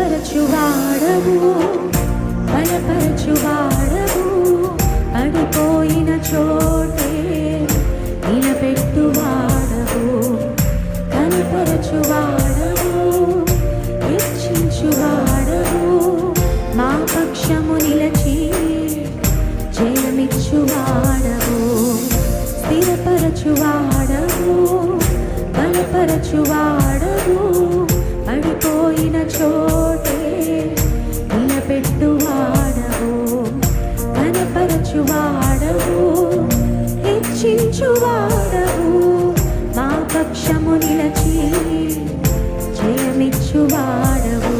బలపరచువాడవు బలపరచువాడవు పడిపోయిన చోటే నిలబెట్టువాడవు. కనపరచువాడవు. ఇచ్చించువాడవు. మా పక్షము నిలచి జయమిచ్చువాడవు. స్థిరపరచువాడవు. బలపరచువాడవు. పడిపోయిన చోటే నిలబెట్టువాడవు కనపరచువాడవు హెచ్చించువాడవు మా పక్షము నిలచి జయమిచ్చువాడవు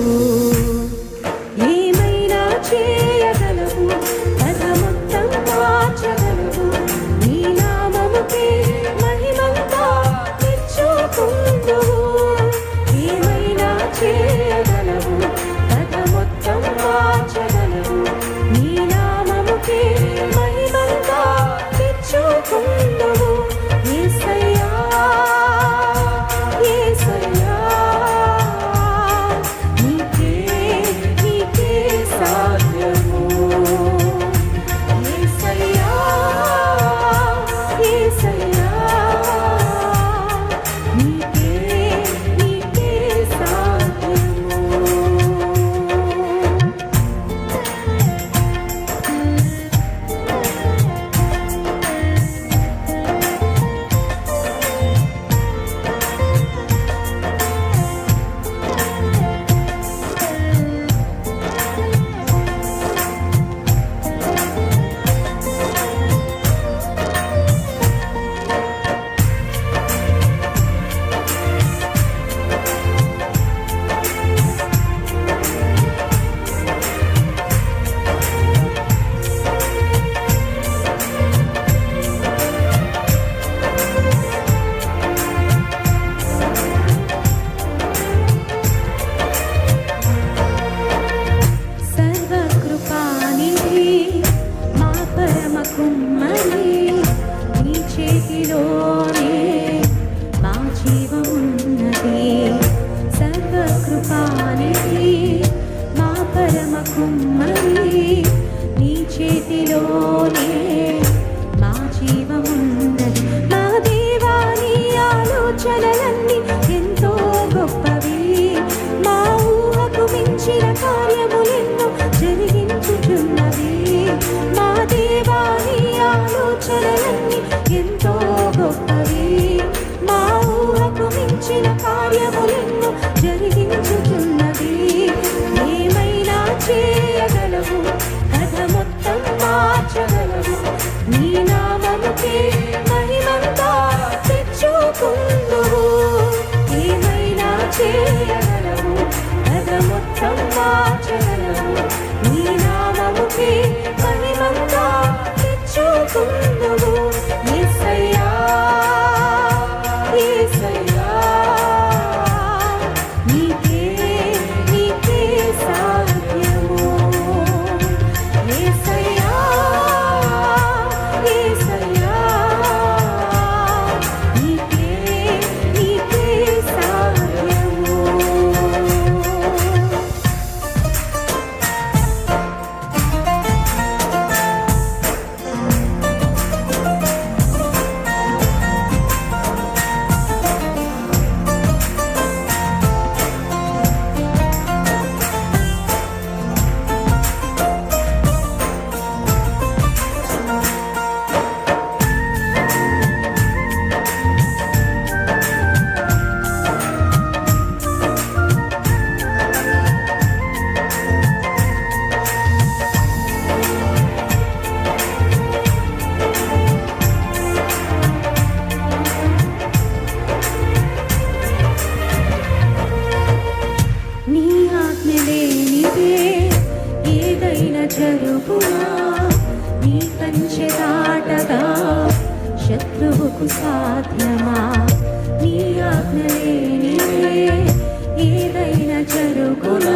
పైన చరుకులా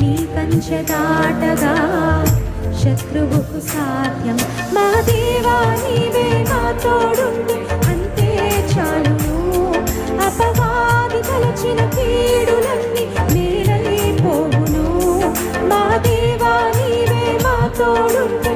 నీ పంచదాటగా శత్రువుకు సాధ్యం. మా దేవా నీవే మా తోడుండి అంతే చాలును. అపవాది తలచిన కీడులన్నీ మేలైపోవును మా దేవా నీవే మా తోడుండి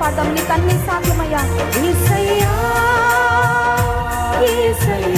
పాడదాం నీకు అన్ని సాధ్యమయ్యా. ఏసయ్యా ఏసయ్యా.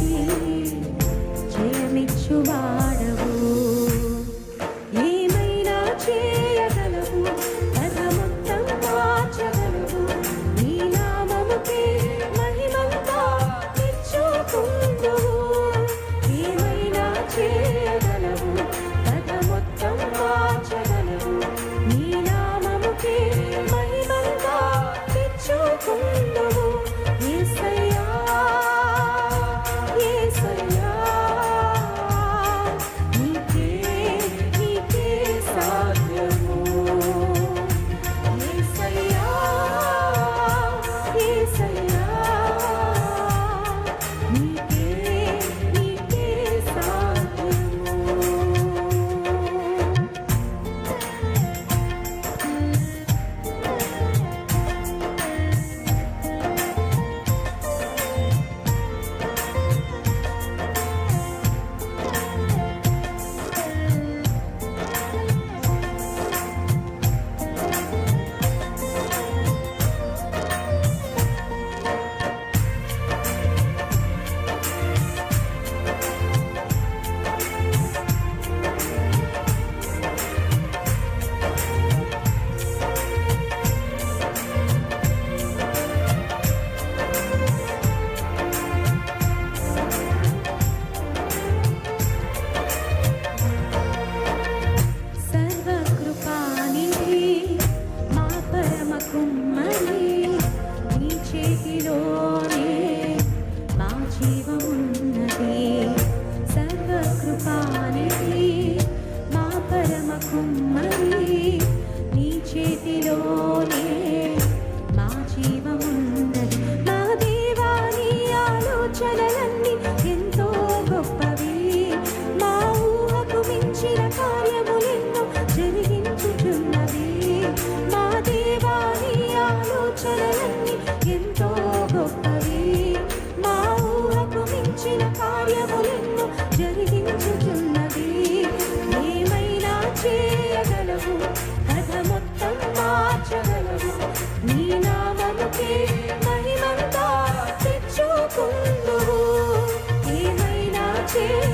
Hallelujah. see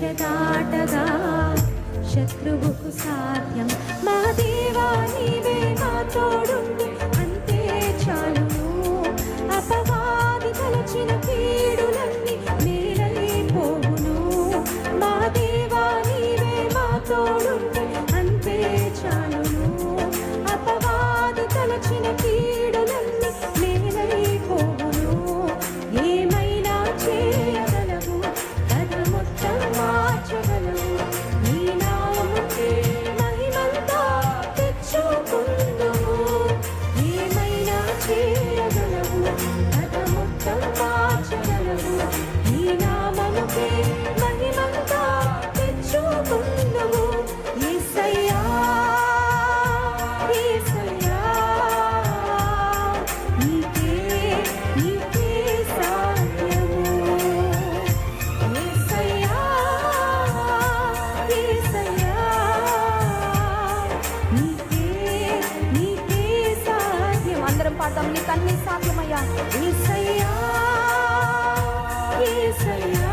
దాటగా శత్రువుకు సాధ్యం. మా దేవా నీవే మా తోడుండి. అంతే చాలు. అపవాది తలచిన పీడులన్నీ మేలలే పోగును మా దేవా నీవే మా తోడుండి. అంతే చాలు. అపవాది తలచిన కన్నీ సాధ్యమయ్యా ఏసయ్యా ఏసయ్యా